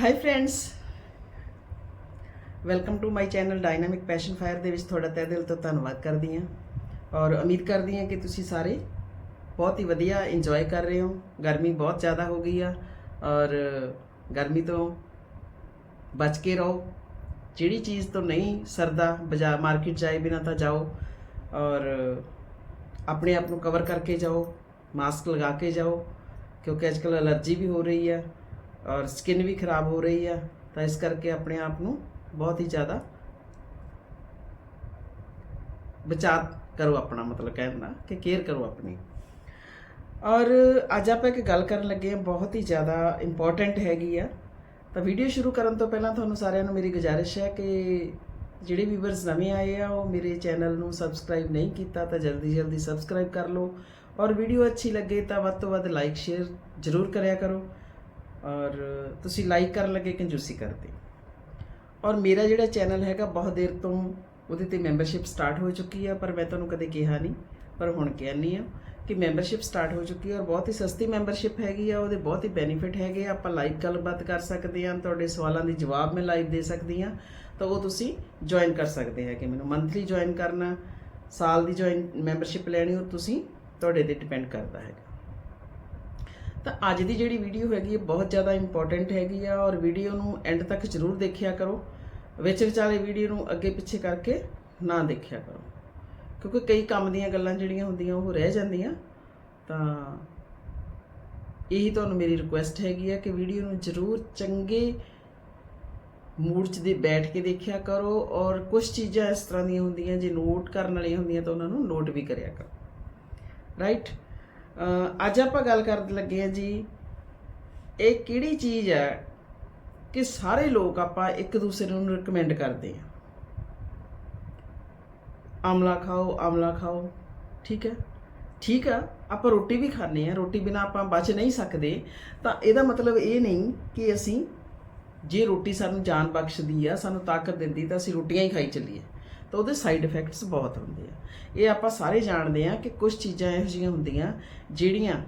Hi friends welcome to my channel dynamic passion fire ਦੇ ਵਿੱਚ ਤੁਹਾਡਾ ਤਹਿ ਦਿਲ ਤੋਂ ਧੰਨਵਾਦ ਕਰਦੀ ਹਾਂ। ਔਰ ਉਮੀਦ ਕਰਦੀ ਹਾਂ ਕਿ ਤੁਸੀਂ ਸਾਰੇ ਬਹੁਤ ਹੀ ਵਧੀਆ ਇੰਜੋਏ ਕਰ ਰਹੇ ਹੋ। ਗਰਮੀ ਬਹੁਤ ਜ਼ਿਆਦਾ ਹੋ ਗਈ ਆ। ਔਰ ਗਰਮੀ ਤੋਂ ਬਚ ਕੇ ਰਹੋ। ਜਿਹੜੀ ਚੀਜ਼ ਤੋਂ ਨਹੀਂ ਸਰਦਾ ਬਾਜ਼ਾਰ ਮਾਰਕੀਟ ਜਾਏ ਬਿਨਾ ਤਾਂ ਜਾਓ। ਔਰ ਆਪਣੇ ਆਪ ਨੂੰ ਕਵਰ ਕਰਕੇ ਜਾਓ। ਮਾਸਕ ਲਗਾ ਕੇ ਜਾਓ। ਕਿਉਂਕਿ ਅੱਜਕੱਲ ਅਲਰਜੀ ਵੀ ਹੋ ਰਹੀ ਹੈ ਔਰ ਸਕਿਨ ਵੀ ਖਰਾਬ ਹੋ ਰਹੀ ਆ, ਤਾਂ ਇਸ ਕਰਕੇ ਆਪਣੇ ਆਪ ਨੂੰ ਬਹੁਤ ਹੀ ਜ਼ਿਆਦਾ ਬਚਾਅ ਕਰੋ ਆਪਣਾ, ਮਤਲਬ ਕਹਿਣ ਦਾ, ਕਿ ਕੇਅਰ ਕਰੋ ਆਪਣੀ। ਔਰ ਅੱਜ ਆਪਾਂ ਇੱਕ ਗੱਲ ਕਰਨ ਲੱਗੇ ਹਾਂ, ਬਹੁਤ ਹੀ ਜ਼ਿਆਦਾ ਇੰਪੋਰਟੈਂਟ ਹੈਗੀ ਆ। ਤਾਂ ਵੀਡੀਓ ਸ਼ੁਰੂ ਕਰਨ ਤੋਂ ਪਹਿਲਾਂ ਤੁਹਾਨੂੰ ਸਾਰਿਆਂ ਨੂੰ ਮੇਰੀ ਗੁਜ਼ਾਰਿਸ਼ ਹੈ ਕਿ ਜਿਹੜੇ ਵੀਵਰਸ ਨਵੇਂ ਆਏ ਆ, ਉਹ ਮੇਰੇ ਚੈਨਲ ਨੂੰ ਸਬਸਕ੍ਰਾਈਬ ਨਹੀਂ ਕੀਤਾ, ਤਾਂ ਜਲਦੀ ਜਲਦੀ ਸਬਸਕ੍ਰਾਈਬ ਕਰ ਲਓ। ਔਰ ਵੀਡੀਓ ਅੱਛੀ ਲੱਗੇ ਤਾਂ ਵੱਧ ਤੋਂ ਵੱਧ ਲਾਈਕ ਸ਼ੇਅਰ ਜ਼ਰੂਰ ਕਰਿਆ ਕਰੋ। ਔਰ ਤੁਸੀਂ ਲਾਈਕ ਕਰਨ ਲੱਗੇ ਕੰਜੂਸੀ ਕਰਦੇ। ਔਰ ਮੇਰਾ ਜਿਹੜਾ ਚੈਨਲ ਹੈਗਾ ਬਹੁਤ ਦੇਰ ਤੋਂ ਉਹਦੇ ਤੇ ਮੈਂਬਰਸ਼ਿਪ ਸਟਾਰਟ ਹੋ ਚੁੱਕੀ ਆ, ਪਰ ਮੈਂ ਤੁਹਾਨੂੰ ਕਦੇ ਕਿਹਾ ਨਹੀਂ, ਪਰ ਹੁਣ ਕਹਿੰਨੀ ਆ ਕਿ ਮੈਂਬਰਸ਼ਿਪ ਸਟਾਰਟ ਹੋ ਚੁੱਕੀ ਹੈ ਔਰ ਬਹੁਤ ਹੀ ਸਸਤੀ ਮੈਂਬਰਸ਼ਿਪ ਹੈਗੀ ਆ, ਉਹਦੇ ਬਹੁਤ ਹੀ ਬੈਨੀਫਿਟ ਹੈਗੇ ਆ। ਆਪਾਂ ਲਾਈਵ ਗੱਲਬਾਤ ਕਰ ਸਕਦੇ ਹਾਂ ਤੁਹਾਡੇ ਸਵਾਲਾਂ ਦੇ ਜਵਾਬ ਮੈਂ ਲਾਈਵ ਦੇ ਸਕਦੀ ਹਾਂ ਤਾਂ ਉਹ ਤੁਸੀਂ ਜੁਆਇਨ ਕਰ ਸਕਦੇ ਹੈਗੇ। ਮੈਨੂੰ ਮੰਥਲੀ ਜੁਆਇਨ ਕਰਨਾ, ਸਾਲ ਦੀ ਜੁਆਇਨ ਮੈਂਬਰਸ਼ਿਪ ਲੈਣੀ, ਉਹ ਤੁਸੀਂ ਤੁਹਾਡੇ ਤੇ ਡਿਪੈਂਡ ਕਰਦਾ ਹੈਗਾ। ਤਾਂ ਅੱਜ ਦੀ ਜਿਹੜੀ ਵੀਡੀਓ ਹੈਗੀ ਹੈ ਬਹੁਤ ਜ਼ਿਆਦਾ ਇੰਪੋਰਟੈਂਟ ਹੈਗੀ ਆ ਔਰ ਵੀਡੀਓ ਨੂੰ ਐਂਡ ਤੱਕ ਜ਼ਰੂਰ ਦੇਖਿਆ ਕਰੋ। ਵਿੱਚ ਵਿਚਾਲੇ ਵੀਡੀਓ ਨੂੰ ਅੱਗੇ ਪਿੱਛੇ ਕਰਕੇ ਨਾ ਦੇਖਿਆ ਕਰੋ। ਕਿਉਂਕਿ ਕਈ ਕੰਮ ਦੀਆਂ ਗੱਲਾਂ ਜਿਹੜੀਆਂ ਹੁੰਦੀਆਂ ਉਹ ਰਹਿ ਜਾਂਦੀਆਂ। ਤਾਂ ਇਹੀ ਤੁਹਾਨੂੰ ਮੇਰੀ ਰਿਕੁਐਸਟ ਹੈਗੀ ਆ ਕਿ ਵੀਡੀਓ ਨੂੰ ਜ਼ਰੂਰ ਚੰਗੇ ਮੂਡ 'ਚ ਦੇ ਬੈਠ ਕੇ ਦੇਖਿਆ ਕਰੋ ਔਰ ਕੁਝ ਚੀਜ਼ਾਂ ਇਸ ਤਰ੍ਹਾਂ ਦੀਆਂ ਹੁੰਦੀਆਂ ਜੇ ਨੋਟ ਕਰਨ ਵਾਲੀਆਂ ਹੁੰਦੀਆਂ ਤਾਂ ਉਹਨਾਂ ਨੂੰ ਨੋਟ ਵੀ ਕਰਿਆ ਕਰੋ। ਰਾਈਟ ਅੱਜ ਆਪਾਂ ਗੱਲ ਕਰਨ ਲੱਗੇ ਹਾਂ ਜੀ, ਇਹ ਕਿਹੜੀ ਚੀਜ਼ ਹੈ ਕਿ ਸਾਰੇ ਲੋਕ ਆਪਾਂ ਇੱਕ ਦੂਸਰੇ ਨੂੰ ਰეკਮੈਂਡ ਕਰਦੇ ਹਾਂ। ਆਮਲਾ ਖਾਓ ਆਮਲਾ ਖਾਓ, ਠੀਕ ਹੈ? ਠੀਕ ਆ, ਆਪਾਂ ਰੋਟੀ ਵੀ ਖਾਂਦੇ ਆ ਰੋਟੀ ਬਿਨਾ ਆਪਾਂ ਬਚ ਨਹੀਂ ਸਕਦੇ। ਤਾਂ ਇਹਦਾ ਮਤਲਬ ਇਹ ਨਹੀਂ ਕਿ ਅਸੀਂ ਜੇ ਰੋਟੀ ਸਾਨੂੰ ਜਾਨ ਬਖਸ਼ਦੀ ਆ, ਸਾਨੂੰ ਤਾਕਤ ਦਿੰਦੀ ਤਾਂ ਅਸੀਂ ਰੋਟੀਆਂ ਹੀ ਖਾਈ ਚੱਲੀਏ। ਤਾਂ ਉਹਦੇ ਸਾਈਡ ਇਫੈਕਟਸ ਬਹੁਤ ਹੁੰਦੇ ਆ। ਇਹ ਆਪਾਂ ਸਾਰੇ ਜਾਣਦੇ ਆ ਕਿ ਕੁਝ ਚੀਜ਼ਾਂ ਇਹੋ ਜਿਹੀਆਂ ਹੁੰਦੀਆਂ ਜਿਹੜੀਆਂ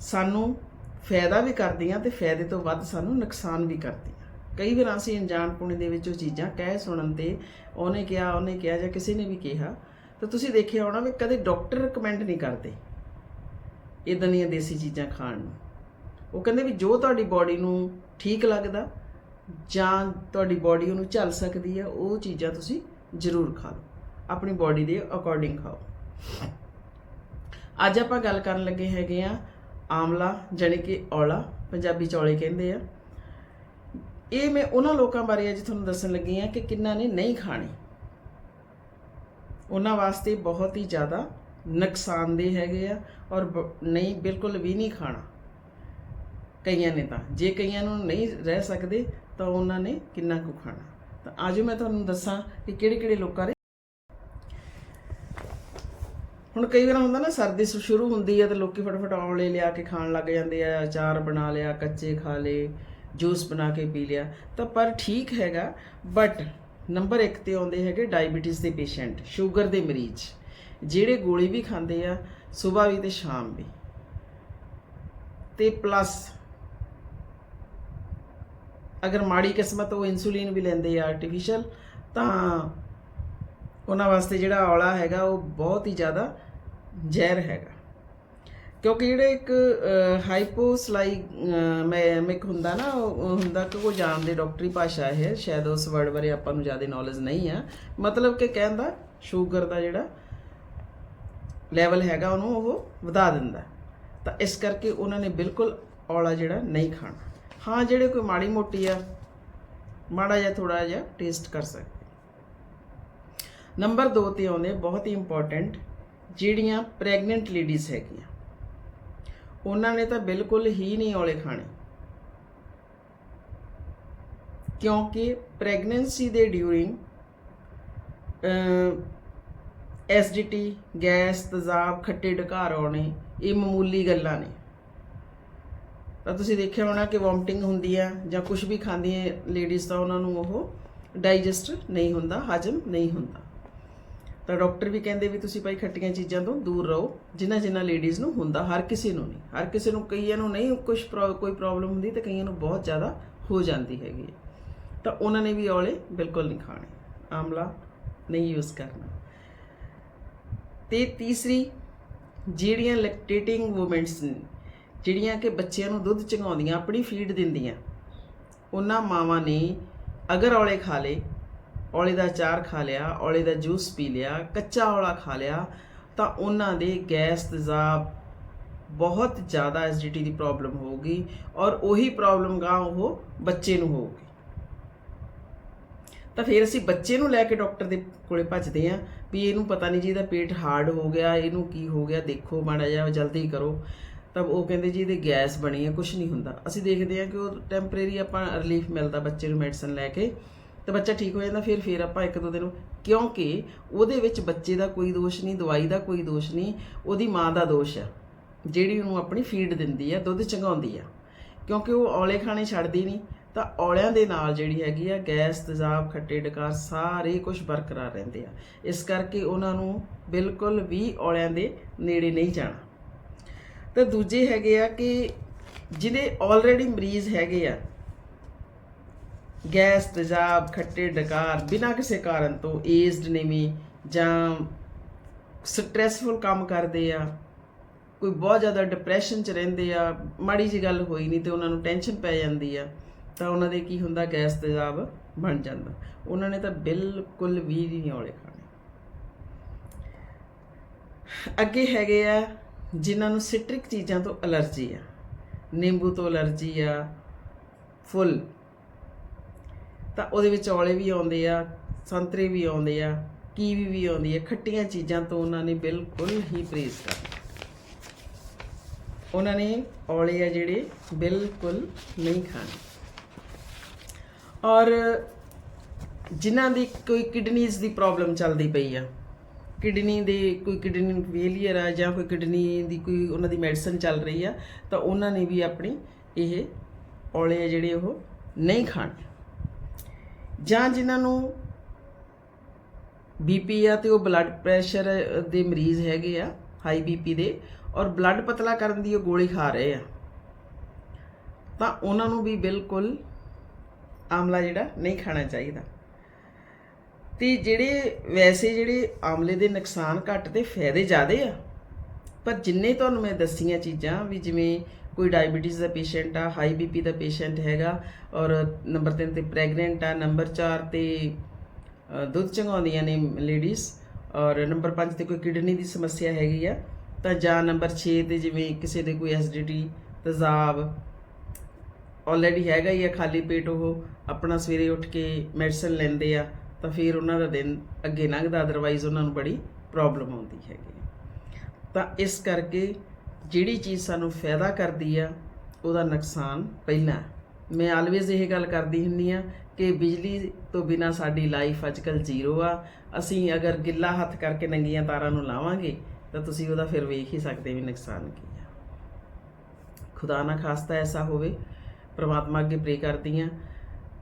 ਸਾਨੂੰ ਫਾਇਦਾ ਵੀ ਕਰਦੀਆਂ ਤੇ ਫਾਇਦੇ ਤੋਂ ਵੱਧ ਸਾਨੂੰ ਨੁਕਸਾਨ ਵੀ ਕਰਦੀਆਂ। ਕਈ ਵਾਰ ਅਸੀਂ ਅਣਜਾਣਪੁਣੇ ਦੇ ਵਿੱਚ ਉਹ ਚੀਜ਼ਾਂ ਕਹਿ ਸੁਣਨ ਤੇ ਉਹਨੇ ਕਿਹਾ ਉਹਨੇ ਕਿਹਾ ਜਾਂ ਕਿਸੇ ਨੇ ਵੀ ਕਿਹਾ, ਤਾਂ ਤੁਸੀਂ ਦੇਖਿਆ ਹੋਣਾ ਵੀ ਕਦੇ ਡਾਕਟਰ ਰეკਮੈਂਡ ਨਹੀਂ ਕਰਦੇ ਇਦਾਂ ਦੀਆਂ ਦੇਸੀ ਚੀਜ਼ਾਂ ਖਾਣ ਨੂੰ। ਉਹ ਕਹਿੰਦੇ ਵੀ ਜੋ ਤੁਹਾਡੀ ਬਾਡੀ ਨੂੰ ਠੀਕ ਲੱਗਦਾ ਜਾਂ ਤੁਹਾਡੀ ਬਾਡੀ ਉਹਨੂੰ ਝੱਲ ਸਕਦੀ ਹੈ, ਉਹ ਚੀਜ਼ਾਂ ਤੁਸੀਂ ਜ਼ਰੂਰ ਖਾ ਲਓ। ਆਪਣੀ ਬਾਡੀ ਦੇ ਅਕੋਰਡਿੰਗ ਖਾਓ। ਅੱਜ ਆਪਾਂ ਗੱਲ ਕਰਨ ਲੱਗੇ ਹੈਗੇ ਆ ਆਮਲਾ, ਜਾਣੀ ਕਿ ਔਲਾ, ਪੰਜਾਬੀ ਚੌਲੇ ਕਹਿੰਦੇ ਆ। ਇਹ ਮੈਂ ਉਹਨਾਂ ਲੋਕਾਂ ਬਾਰੇ ਅੱਜ ਤੁਹਾਨੂੰ ਦੱਸਣ ਲੱਗੀ ਆ ਕਿ ਕਿੰਨਾ ਨੇ ਨਹੀਂ ਖਾਣੇ। ਉਹਨਾਂ ਵਾਸਤੇ ਬਹੁਤ ਹੀ ਜ਼ਿਆਦਾ ਨੁਕਸਾਨਦੇਹ ਹੈਗੇ ਆ ਔਰ ਬ- ਨਹੀਂ, ਬਿਲਕੁਲ ਵੀ ਨਹੀਂ ਖਾਣਾ। ਕਈਆਂ ਨੇ ਤਾਂ। ਜੇ ਕਈਆਂ ਨੂੰ ਨਹੀਂ ਰਹਿ ਸਕਦੇ, ਤਾਂ ਉਹਨਾਂ ਨੇ ਕਿੰਨਾ ਕੁ ਖਾਣਾ। ਤਾਂ ਆਜੋ ਮੈਂ ਤੁਹਾਨੂੰ ਦੱਸਾਂ ਕਿ ਕਿਹੜੇ ਕਿਹੜੇ ਲੋਕਾਂ ਨੇ ਹੁਣ ਕਈ ਵਾਰ ਹੁੰਦਾ ਨਾ, ਸਰਦੀ ਸ਼ੁਰੂ ਹੁੰਦੀ ਹੈ ਤੇ ਲੋਕੀ ਫਟਾਫਟ ਔਲੇ ਲਿਆ ਕੇ ਖਾਣ ਲੱਗ ਜਾਂਦੇ ਆ, ਅਚਾਰ ਬਣਾ ਲਿਆ, ਕੱਚੇ ਖਾ ਲਏ, ਜੂਸ ਬਣਾ ਕੇ ਪੀ ਲਿਆ। ਤਾਂ ਪਰ ਠੀਕ ਹੈਗਾ ਬਟ ਨੰਬਰ 1 ਤੇ ਆਉਂਦੇ ਹੈਗੇ ਡਾਇਬੀਟਿਸ ਦੇ ਪੇਸ਼ੈਂਟ ਸ਼ੂਗਰ ਦੇ ਮਰੀਜ਼। ਜਿਹੜੇ ਗੋਲੀ ਵੀ ਖਾਂਦੇ ਆ ਸਵੇਰ ਵੀ ਤੇ ਸ਼ਾਮ ਵੀ। ਤੇ ਪਲੱਸ ਅਗਰ ਮਾੜੀ ਕਿਸਮਤ ਉਹ ਇਨਸੂਲਿਨ ਵੀ ਲੈਂਦੇ ਆ ਆਰਟੀਫੀਸ਼ੀਅਲ ਤਾਂ ਉਹਨਾਂ ਵਾਸਤੇ ਜਿਹੜਾ ਔਲਾ ਹੈਗਾ, ਉਹ ਬਹੁਤ ਹੀ ਜ਼ਿਆਦਾ ਜ਼ਹਿਰ ਹੈਗਾ। ਕਿਉਂਕਿ ਜਿਹੜੇ ਇੱਕ ਹਾਈਪੋਸਲਾਈ ਮੈਮਿਕ ਹੁੰਦਾ ਨਾ, ਉਹ ਹੁੰਦਾ ਕਿ ਉਹ ਜਾਣਦੇ ਡਾਕਟਰੀ ਭਾਸ਼ਾ ਹੈ, ਸ਼ਾਇਦ ਉਸ ਵਰਡ ਬਾਰੇ ਆਪਾਂ ਨੂੰ ਜ਼ਿਆਦਾ ਨੌਲੇਜ ਨਹੀਂ ਆ। ਮਤਲਬ ਕਿ ਕਹਿੰਦਾ ਸ਼ੂਗਰ ਦਾ ਜਿਹੜਾ ਲੈਵਲ ਹੈਗਾ, ਉਹਨੂੰ ਉਹ ਵਧਾ ਦਿੰਦਾ। ਤਾਂ ਇਸ ਕਰਕੇ ਉਹਨਾਂ ਨੇ ਬਿਲਕੁਲ ਔਲਾ ਜਿਹੜਾ ਨਹੀਂ ਖਾਣਾ। ਹਾਂ, ਜਿਹੜੇ ਕੋਈ ਮਾੜੀ ਮੋਟੀ ਆ, ਮਾੜਾ ਜਿਹਾ ਥੋੜਾ ਜਿਹਾ ਟੇਸਟ ਕਰ ਸਕਦੇ। ਨੰਬਰ 2 ਤੇ ਆਉਂਦੇ, ਬਹੁਤ ਹੀ ਇੰਪੋਰਟੈਂਟ ਜਿਹੜੀਆਂ ਪ੍ਰੈਗਨੈਂਟ ਲੇਡੀਜ਼ ਹੈਗੀਆਂ। ਉਹਨਾਂ ਨੇ ਤਾਂ ਬਿਲਕੁਲ ਹੀ ਨਹੀਂ ਔਲੇ ਖਾਣੇ। ਕਿਉਂਕਿ ਪ੍ਰੈਗਨੈਂਸੀ ਦੇ ਡਿਊਰਿੰਗ ਐਸਿਡਿਟੀ ਗੈਸ, ਤਜ਼ਾਬ ਖੱਟੇ ਢਕਾਰ ਆਉਣੇ, ਇਹ ਮਾਮੂਲੀ ਗੱਲਾਂ ਨੇ। ਤਾਂ ਤੁਸੀਂ ਦੇਖਿਆ ਹੋਣਾ ਕਿ ਵੋਮਟਿੰਗ ਹੁੰਦੀ ਆ ਜਾਂ ਕੁਝ ਵੀ ਖਾਂਦੀਆਂ ਲੇਡੀਜ਼ ਤਾਂ ਉਹਨਾਂ ਨੂੰ ਉਹ ਡਾਈਜੈਸਟ ਨਹੀਂ ਹੁੰਦਾ, ਹਜਮ ਨਹੀਂ ਹੁੰਦਾ। ਤਾਂ ਡਾਕਟਰ ਵੀ ਕਹਿੰਦੇ ਵੀ ਤੁਸੀਂ ਭਾਈ ਖੱਟੀਆਂ ਚੀਜ਼ਾਂ ਤੋਂ ਦੂਰ ਰਹੋ, ਜਿਨ੍ਹਾਂ ਜਿਨ੍ਹਾਂ ਲੇਡੀਜ਼ ਨੂੰ ਹੁੰਦਾ, ਹਰ ਕਿਸੇ ਨੂੰ ਨਹੀਂ। ਹਰ ਕਿਸੇ ਨੂੰ ਕਈਆਂ ਨੂੰ ਨਹੀਂ ਕੁਝ ਕੋਈ ਪ੍ਰੋਬਲਮ ਹੁੰਦੀ ਤੇ ਕਈਆਂ ਨੂੰ ਬਹੁਤ ਜ਼ਿਆਦਾ ਹੋ ਜਾਂਦੀ ਹੈਗੀ ਹੈ। ਤਾਂ ਉਹਨਾਂ ਨੇ ਵੀ ਔਲੇ ਬਿਲਕੁਲ ਨਹੀਂ ਖਾਣੇ। ਆਮਲਾ ਨਹੀਂ ਯੂਜ਼ ਕਰਨਾ। ਤੇ ਤੀਸਰੀ, ਜਿਹੜੀਆਂ ਲੈਕਟੇਟਿੰਗ ਵੂਮੈਨਸ ਨੇ ਜਿਹੜੀਆਂ ਕਿ ਬੱਚਿਆਂ ਨੂੰ ਦੁੱਧ ਚੰਗਾਉਂਦੀਆਂ, ਆਪਣੀ ਫੀਡ ਦਿੰਦੀਆਂ। ਉਹਨਾਂ ਮਾਵਾਂ ਨੇ ਅਗਰ ਔਲੇ ਖਾ ਲੇ ਔਲੇ ਦਾ ਅਚਾਰ ਖਾ ਲਿਆ, ਔਲੇ ਦਾ ਜੂਸ ਪੀ ਲਿਆ, ਕੱਚਾ ਔਲਾ ਖਾ ਲਿਆ, ਤਾਂ ਉਹਨਾਂ ਦੇ ਗੈਸ ਤੇਜ਼ਾਬ ਬਹੁਤ ਜ਼ਿਆਦਾ ਐਸਿਡਿਟੀ ਦੀ ਪ੍ਰੋਬਲਮ ਹੋਊਗੀ ਔਰ ਉਹੀ ਪ੍ਰੋਬਲਮ ਗਾ ਉਹ ਬੱਚੇ ਨੂੰ ਹੋਊਗੀ। ਤਾਂ ਫਿਰ ਅਸੀਂ ਬੱਚੇ ਨੂੰ ਲੈ ਕੇ ਡਾਕਟਰ ਦੇ ਕੋਲੇ ਭੱਜਦੇ ਆਂ ਵੀ ਇਹਨੂੰ ਪਤਾ ਨਹੀਂ ਜੀ ਇਹਦਾ ਪੇਟ ਹਾਰਡ ਹੋ ਗਿਆ, ਇਹਨੂੰ ਕੀ ਹੋ ਗਿਆ, ਦੇਖੋ ਮਾੜਾ ਜਿਹਾ, ਜਲਦੀ ਕਰੋ। ਤਾਂ ਉਹ ਕਹਿੰਦੇ ਜੀ ਇਹਦੇ ਗੈਸ ਬਣੀ ਹੈ ਕੁਝ ਨਹੀਂ ਹੁੰਦਾ। ਅਸੀਂ ਦੇਖਦੇ ਹਾਂ ਕਿ ਉਹ ਟੈਂਪਰੇਰੀ ਆਪਾਂ ਰਿਲੀਫ ਮਿਲਦਾ ਬੱਚੇ ਨੂੰ ਮੈਡੀਸਨ ਲੈ ਕੇ, ਤਾਂ ਬੱਚਾ ਠੀਕ ਹੋ ਜਾਂਦਾ, ਫਿਰ ਫਿਰ ਆਪਾਂ ਇੱਕ ਦੋ ਦਿਨ ਕਿਉਂਕਿ ਉਹਦੇ ਵਿੱਚ ਬੱਚੇ ਦਾ ਕੋਈ ਦੋਸ਼ ਨਹੀਂ, ਦਵਾਈ ਦਾ ਕੋਈ ਦੋਸ਼ ਨਹੀਂ, ਉਹਦੀ ਮਾਂ ਦਾ ਦੋਸ਼ ਹੈ ਜਿਹੜੀ ਉਹਨੂੰ ਆਪਣੀ ਫੀਡ ਦਿੰਦੀ ਹੈ ਦੁੱਧ ਚੰਗਾਉਂਦੀ ਆ। ਕਿਉਂਕਿ ਉਹ ਔਲੇ ਖਾਣੇ ਛੱਡਦੀ ਨਹੀਂ, ਤਾਂ ਔਲਿਆਂ ਦੇ ਨਾਲ ਜਿਹੜੀ ਹੈਗੀ ਆ, ਗੈਸ, ਤੇਜ਼ਾਬ, ਖੱਟੇ ਡਕਾਰ ਸਾਰੇ ਕੁਝ ਬਰਕਰਾਰ ਰਹਿੰਦੇ ਆ। ਇਸ ਕਰਕੇ ਉਹਨਾਂ ਨੂੰ ਬਿਲਕੁਲ ਵੀ ਔਲਿਆਂ ਦੇ ਨੇੜੇ ਨਹੀਂ ਜਾਣਾ। ਤੇ ਦੂਜੇ ਹੈਗੇ ਆ ਕਿ ਜਿਹੜੇ ਆਲਰੇਡੀ ਮਰੀਜ਼ ਹੈਗੇ ਆ, ਗੈਸ, ਤੇਜ਼ਾਬ, ਖੱਟੇ, ਡਕਾਰ, ਬਿਨਾਂ ਕਿਸੇ ਕਾਰਨ ਤੋਂ ਏਜਡ ਨੇ ਵੀ ਜਾਂ ਸਟ੍ਰੈਸਫੁਲ ਕੰਮ ਕਰਦੇ ਆ, ਕੋਈ ਬਹੁਤ ਜ਼ਿਆਦਾ ਡਿਪਰੈਸ਼ਨ ਚ ਰਹਿੰਦੇ ਆ, ਮਾੜੀ ਜੀ ਗੱਲ ਹੋਈ ਨਹੀਂ ਤੇ ਉਹਨਾਂ ਨੂੰ ਟੈਨਸ਼ਨ ਪੈ ਜਾਂਦੀ ਆ, ਤਾਂ ਉਹਨਾਂ ਦੇ ਕੀ ਹੁੰਦਾ, ਗੈਸ, ਤੇਜ਼ਾਬ ਬਣ ਜਾਂਦਾ। ਉਹਨਾਂ ਨੇ ਤਾਂ ਬਿਲਕੁਲ ਵੀ ਨਹੀਂ ਔਲੇ ਖਾਣੇ। ਅੱਗੇ ਹੈਗੇ ਆ ਜਿਨ੍ਹਾਂ ਨੂੰ ਸਿਟ੍ਰਿਕ ਚੀਜ਼ਾਂ ਤੋਂ ਅਲਰਜੀ ਆ। ਨਿੰਬੂ ਤੋਂ ਅਲਰਜੀ ਆ, ਫੁੱਲ। ਤਾਂ ਉਹਦੇ ਵਿੱਚ ਔਲੇ ਵੀ ਆਉਂਦੇ ਆ, ਸੰਤਰੇ ਵੀ ਆਉਂਦੇ ਆ, ਕੀਵੀ ਵੀ ਆਉਂਦੀ ਆ। ਖੱਟੀਆਂ ਚੀਜ਼ਾਂ ਤੋਂ ਉਹਨਾਂ ਨੇ ਬਿਲਕੁਲ ਹੀ ਪਰਹੇਜ਼ ਕਰਨਾ ਉਹਨਾਂ ਨੇ ਔਲੇ ਆ ਜਿਹੜੇ ਬਿਲਕੁਲ ਨਹੀਂ ਖਾਣੇ। ਔਰ ਜਿਨ੍ਹਾਂ ਦੀ ਕੋਈ ਕਿਡਨੀਜ਼ ਦੀ ਪ੍ਰੋਬਲਮ ਚੱਲਦੀ ਪਈ ਆ ਕਿਡਨੀ ਦੇ ਕੋਈ ਕਿਡਨੀ ਫੇਲੀਅਰ ਆ ਜਾਂ ਕੋਈ ਕਿਡਨੀ ਦੀ ਕੋਈ ਉਹਨਾਂ ਦੀ ਮੈਡੀਸਨ ਚੱਲ ਰਹੀ ਆ, ਤਾਂ ਉਹਨਾਂ ਨੇ ਵੀ ਆਪਣੀ ਇਹ ਔਲੇ ਆ ਜਿਹੜੇ ਉਹ ਨਹੀਂ ਖਾਣੇ। ਜਾਂ ਜਿਨ੍ਹਾਂ ਨੂੰ ਬੀਪੀ ਆ ਤੇ ਉਹ ਬਲੱਡ ਪ੍ਰੈਸ਼ਰ ਦੇ ਮਰੀਜ਼ ਹੈਗੇ ਆ ਹਾਈ ਬੀਪੀ ਦੇ, ਔਰ ਬਲੱਡ ਪਤਲਾ ਕਰਨ ਦੀ ਉਹ ਗੋਲੀ ਖਾ ਰਹੇ ਆ। ਤਾਂ ਉਹਨਾਂ ਨੂੰ ਵੀ ਬਿਲਕੁਲ ਆਮਲਾ ਜਿਹੜਾ ਨਹੀਂ ਖਾਣਾ ਚਾਹੀਦਾ। ਤੇ ਜਿਹੜੇ ਵੈਸੇ ਜਿਹੜੇ ਆਮਲੇ ਦੇ ਨੁਕਸਾਨ ਘੱਟ ਤੇ ਫਾਇਦੇ ਜ਼ਿਆਦੇ ਆ, ਪਰ ਜਿੰਨੇ ਤੁਹਾਨੂੰ ਮੈਂ ਦੱਸੀਆਂ ਚੀਜ਼ਾਂ ਵੀ ਜਿਵੇਂ ਕੋਈ ਡਾਇਬੀਟੀਜ਼ ਦਾ ਪੇਸ਼ੈਂਟ ਆ ਹਾਈ ਬੀਪੀ ਦਾ ਪੇਸ਼ੈਂਟ ਹੈਗਾ ਔਰ ਨੰਬਰ 3 ਤੇ ਪ੍ਰੈਗਨੈਂਟ ਆ ਨੰਬਰ 4 ਤੇ ਦੁੱਧ ਚੰਗਾਉਂਦੀਆਂ ਨੇ ਲੇਡੀਜ਼ ਔਰ ਨੰਬਰ 5 ਤੇ ਕੋਈ ਕਿਡਨੀ ਦੀ ਸਮੱਸਿਆ ਹੈਗੀ ਆ, ਤਾਂ ਜਾਂ ਨੰਬਰ 6 ਤੇ ਜਿਵੇਂ ਕਿਸੇ ਦੇ ਕੋਈ ਐਸਿਡਿਟੀ ਤਜ਼ਾਬ ਆਲਰੇਡੀ ਹੈਗਾ ਹੀ ਆ ਖਾਲੀ ਪੇਟ ਉਹ, ਆਪਣਾ ਸਵੇਰੇ ਉੱਠ ਕੇ ਮੈਡੀਸਨ ਲੈਂਦੇ ਆ ਤਾਂ ਫਿਰ ਉਹਨਾਂ ਦਾ ਦਿਨ ਅੱਗੇ ਲੰਘਦਾ ਅਦਰਵਾਈਜ਼ ਉਹਨਾਂ ਨੂੰ ਬੜੀ ਪ੍ਰੋਬਲਮ ਆਉਂਦੀ ਹੈਗੀ ਤਾਂ ਇਸ ਕਰਕੇ ਜਿਹੜੀ ਚੀਜ਼ ਸਾਨੂੰ ਫਾਇਦਾ ਕਰਦੀ ਆ, ਉਹਦਾ ਨੁਕਸਾਨ ਪਹਿਲਾਂ ਮੈਂ ਆਲਵੇਜ਼ ਇਹ ਗੱਲ ਕਰਦੀ ਹੁੰਨੀ ਆ ਕਿ ਬਿਜਲੀ ਤੋਂ ਬਿਨਾ ਸਾਡੀ ਲਾਈਫ ਅੱਜਕੱਲ ਜ਼ੀਰੋ ਆ। ਅਸੀਂ ਅਗਰ ਗਿੱਲਾ ਹੱਥ ਕਰਕੇ ਨੰਗੀਆਂ ਤਾਰਾਂ ਨੂੰ ਲਾਵਾਂਗੇ, ਤਾਂ ਤੁਸੀਂ ਉਹਦਾ ਫਿਰ ਵੇਖ ਹੀ ਸਕਦੇ ਵੀ ਨੁਕਸਾਨ ਕੀ ਆ। ਖੁਦਾ ਨਾ ਖਾਸਤਾ ਐਸਾ ਹੋਵੇ, ਪ੍ਰਮਾਤਮਾ ਅੱਗੇ ਪ੍ਰੇ ਕਰਦੀ ਆ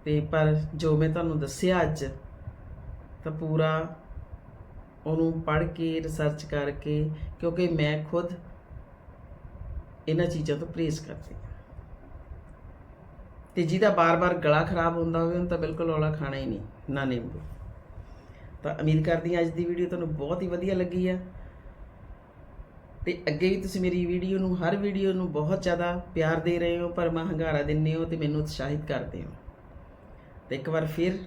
ਤੇ ਪਰ ਜੋ ਮੈਂ ਤੁਹਾਨੂੰ ਦੱਸਿਆ ਅੱਜ ਤਾਂ ਪੂਰਾ ਉਹਨੂੰ ਪੜ੍ਹ ਕੇ ਰਿਸਰਚ ਕਰਕੇ, ਕਿਉਂਕਿ ਮੈਂ ਖੁਦ ਇਹਨਾਂ ਚੀਜ਼ਾਂ ਤੋਂ ਪਰਹੇਜ਼ ਕਰਦੀ ਹਾਂ। ਤੇ ਜਿਹਦਾ ਬਾਰ-ਬਾਰ ਗਲਾ ਖਰਾਬ ਹੁੰਦਾ ਹੋਵੇ, ਉਹਨੂੰ ਤਾਂ ਬਿਲਕੁਲ ਔਲਾ ਖਾਣਾ ਹੀ ਨਹੀਂ, ਨਾ ਨਿੰਬੂ। ਤਾਂ ਉਮੀਦ ਕਰਦੀ ਹਾਂ ਅੱਜ ਦੀ ਵੀਡੀਓ ਤੁਹਾਨੂੰ ਬਹੁਤ ਹੀ ਵਧੀਆ ਲੱਗੀ ਆ। ਤੇ ਅੱਗੇ ਵੀ ਤੁਸੀਂ ਮੇਰੀ ਵੀਡੀਓ ਨੂੰ, ਹਰ ਵੀਡੀਓ ਨੂੰ ਬਹੁਤ ਜ਼ਿਆਦਾ ਪਿਆਰ ਦੇ ਰਹੇ ਹੋ, ਪਰ ਹੰਗਾਰਾ ਦਿੰਦੇ ਹੋ ਤੇ ਮੈਨੂੰ ਉਤਸ਼ਾਹਿਤ ਕਰਦੇ ਹੋ। ਤੇ ਇੱਕ ਵਾਰ ਫਿਰ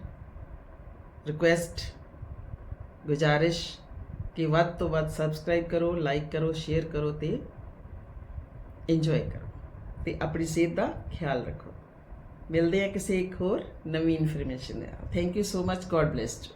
ਰਿਕੁਐਸਟ ਗੁਜ਼ਾਰਿਸ਼ ਕਿ ਵੱਧ ਤੋਂ ਵੱਧ ਸਬਸਕ੍ਰਾਈਬ ਕਰੋ ਲਾਈਕ ਕਰੋ ਸ਼ੇਅਰ ਕਰੋ ਤੇ ਇੰਜੋਏ ਕਰੋ ਤੇ ਆਪਣੀ ਸਿਹਤ ਦਾ ਖਿਆਲ ਰੱਖੋ ਮਿਲਦੇ ਹਾਂ ਕਿਸੇ ਇੱਕ ਹੋਰ ਨਵੀਂ ਇਨਫੋਰਮੇਸ਼ਨ ਨਾਲ thank you so much God blessed